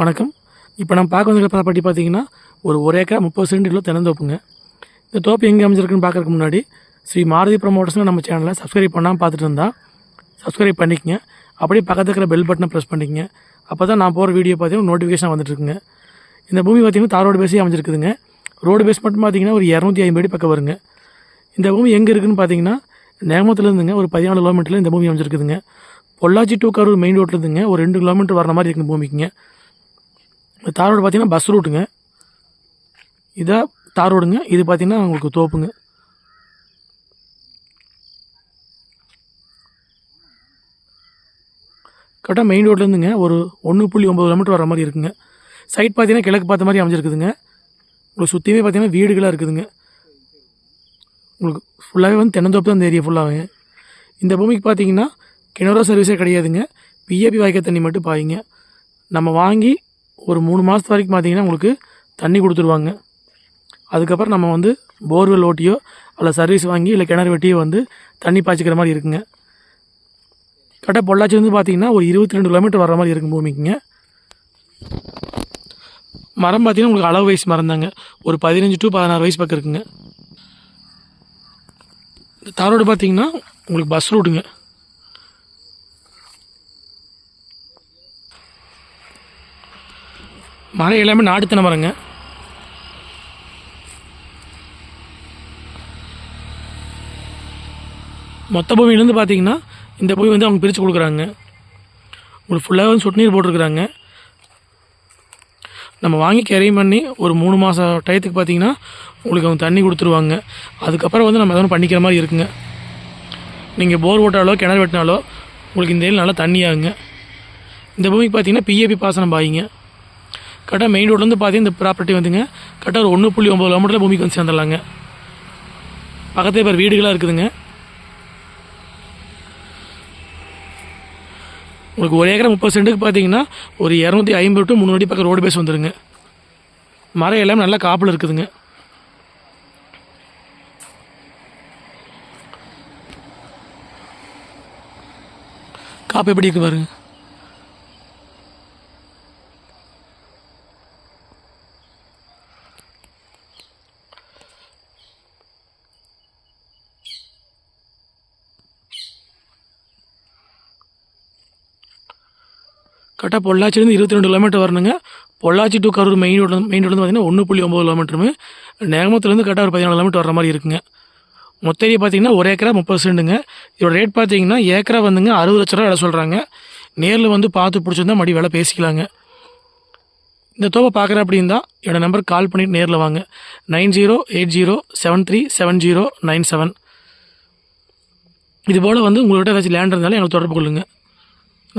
வணக்கம். இப்போ நம்ம பார்க்க வந்திருக்க ப்ராப்பர்ட்டி பார்த்தீங்கன்னா ஒரு ஒரு ஏக்கரா முப்பது சென்ட் உள்ள திறந்தோப்புங்க இந்த தோப்பு எங்கே அமைஞ்சிருக்குன்னு பார்க்கறதுக்கு முன்னாடி ஸ்ரீ மாருதி ப்ரமோட்டர்ஸ்னு நம்ம சேனலில் சப்ஸ்கிரைப் பண்ணாமல் பார்த்துட்டு இருந்தால் சப்ஸ்கிரைப் பண்ணிக்கங்க. அப்படியே பக்கத்தில் இருக்கிற பெல் பட்டனை ப்ரெஸ் பண்ணிக்கங்க. அப்போ தான் நான் போகிற வீடியோ பார்த்தீங்கன்னா நோட்டிஃபிகேஷன் வந்துட்டுருக்குங்க. இந்த பூமி பார்த்தீங்கன்னா தார் ரோடு பேஸே அமைஞ்சிருக்குதுங்க. ரோடு பேஸ் மட்டும் பார்த்தீங்கன்னா ஒரு இரநூத்தி ஐம்பது அடி பக்கம் வருங்க. இந்த பூமி எங்கே இருக்குதுன்னு பார்த்தீங்கன்னா நேமத்துலேருந்துங்க ஒரு பதினாலு கிலோமீட்டரில் இந்த பூமி அமைஞ்சிருக்குதுங்க. பொள்ளாச்சி டூ கரூர் மெயின் ரோட்லேருந்துங்க ஒரு ரெண்டு கிலோமீட்டர் வர மாதிரி இருக்குங்க பூமிக்குங்க. இந்த தார் ரோடு பார்த்தீங்கன்னா பஸ் ரூட்டுங்க இதான் தார் ரோடுங்க. இது பார்த்தீங்கன்னா உங்களுக்கு தோப்புங்க. கரெக்டாக மெயின் ரோட்லேருந்துங்க ஒரு ஒன்று புள்ளி ஒம்பது கிலோமீட்டர் வர மாதிரி இருக்குங்க. சைட் பார்த்தீங்கன்னா கிழக்கு பார்த்த மாதிரி அமைஞ்சிருக்குதுங்க. உங்களுக்கு சுற்றியுமே பார்த்தீங்கன்னா வீடுகளாக இருக்குதுங்க. உங்களுக்கு ஃபுல்லாகவே வந்து தென்னந்தோப்பு தான் ஏரியா ஃபுல்லாகவே இந்த பூமிக்கு பார்த்தீங்கன்னா கிணறு சர்வீஸே கிடையாதுங்க. பிஏபி வாய்க்கால் தண்ணி மட்டும் பாயுங்க. நம்ம வாங்கி ஒரு மூணு மாதத்து வரைக்கும் பார்த்தீங்கன்னா உங்களுக்கு தண்ணி கொடுத்துருவாங்க. அதுக்கப்புறம் நம்ம வந்து போர்வெல் ஓட்டியோ அல்ல சர்வீஸ் வாங்கி இல்லை கிணறு வெட்டியோ வந்து தண்ணி பாய்ச்சிக்கிற மாதிரி இருக்குங்க. கரெக்டாக வந்து பார்த்தீங்கன்னா ஒரு இருபத்தி ரெண்டு கிலோமீட்டர் வர மாதிரி இருக்கும் பூமிக்குங்க. மரம் பார்த்திங்கன்னா உங்களுக்கு அளவு வயசு மரம் தாங்க. ஒரு பதினஞ்சு டு பதினாறு வயசு பக்கம் இருக்குங்க. இந்த தாரோடு பார்த்திங்கன்னா உங்களுக்கு பஸ் ரூட்டுங்க மரம் எல்லாமே நாடுத்தின மரங்க மொத்த பூமியிலேருந்து பார்த்தீங்கன்னா இந்த பூமி வந்து அவங்க பிரித்து கொடுக்குறாங்க. உங்களுக்கு ஃபுல்லாக வந்து சொட்டு நீர் போட்டிருக்கிறாங்க. நம்ம வாங்கி கேரி பண்ணி ஒரு மூணு மாதம் டயத்துக்கு பார்த்தீங்கன்னா உங்களுக்கு அவங்க தண்ணி கொடுத்துருவாங்க. அதுக்கப்புறம் வந்து நம்ம எதாவது பண்ணிக்கிற மாதிரி இருக்குங்க. நீங்கள் போர் ஓட்டாலோ கிணறு வெட்டினாலோ உங்களுக்கு இந்த ஏரியில் நல்லா தண்ணி ஆகுங்க. இந்த பூமிக்கு பார்த்தீங்கன்னா பிஏபி பாசனம் பாயிங்க. கரெக்டாக மெயின் ரோட்லேருந்து பார்த்தீங்கன்னா இந்த ப்ராப்பர்ட்டி வந்துங்க. கரெக்டாக ஒரு ஒன்று புள்ளி ஒம்பது கிலோமீட்டரில் பூமிக்கு வந்து சேர்ந்துடலாங்க. பக்கத்தில் பேர் வீடுகளாக இருக்குதுங்க. உங்களுக்கு ஒரு ஏக்கரை முப்பது சென்ட்டுக்கு பார்த்தீங்கன்னா ஒரு இரநூத்தி ஐம்பது டு முந்நூறு அடி பக்கம் ரோடு பேஸ் வந்துடுங்க மரம் எல்லாமே நல்லா காப்பில் இருக்குதுங்க. காப்பு எப்படி இருக்கு பாருங்கள் கரெக்டாக பொள்ளாச்சிலேருந்து இருபத்தி ரெண்டு கிலோமீட்டர் வரணுங்க. பொள்ளாச்சி டு கரூர் மெயின் ரோட்ல மெயின் ரோட்லேருந்து பார்த்தீங்கன்னா ஒன்று புள்ளி ஒம்பது கிலோமீட்டருமே நேமத்துலேருந்து கரெக்டாக ஒரு பதினாலு கிலோமீட்டர் வர மாதிரி இருக்குங்க. மொத்த ஏரியா பார்த்தீங்கன்னா ஒரு ஏக்கரா முப்பது சென்ட்டுங்க இதோட ரேட் பார்த்தீங்கன்னா ஏக்கரா வந்துங்க அறுபது லட்ச ரூபா விலை சொல்கிறாங்க நேரில் வந்து பார்த்து பிடிச்சிருந்தா மடி விலை பேசிக்கலாங்க. இந்த தோப்பை பார்க்குற அப்படின்னா என்னோடய நம்பர் கால் பண்ணிட்டு நேரில் வாங்க. Nine zero eight zero seven three seven zero nine seven. இதுபோல் வந்து உங்கள்கிட்ட ஏதாச்சும் லேண்ட் இருந்தாலும் எங்களை தொடர்பு கொள்ளுங்கள்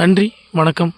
நன்றி வணக்கம்.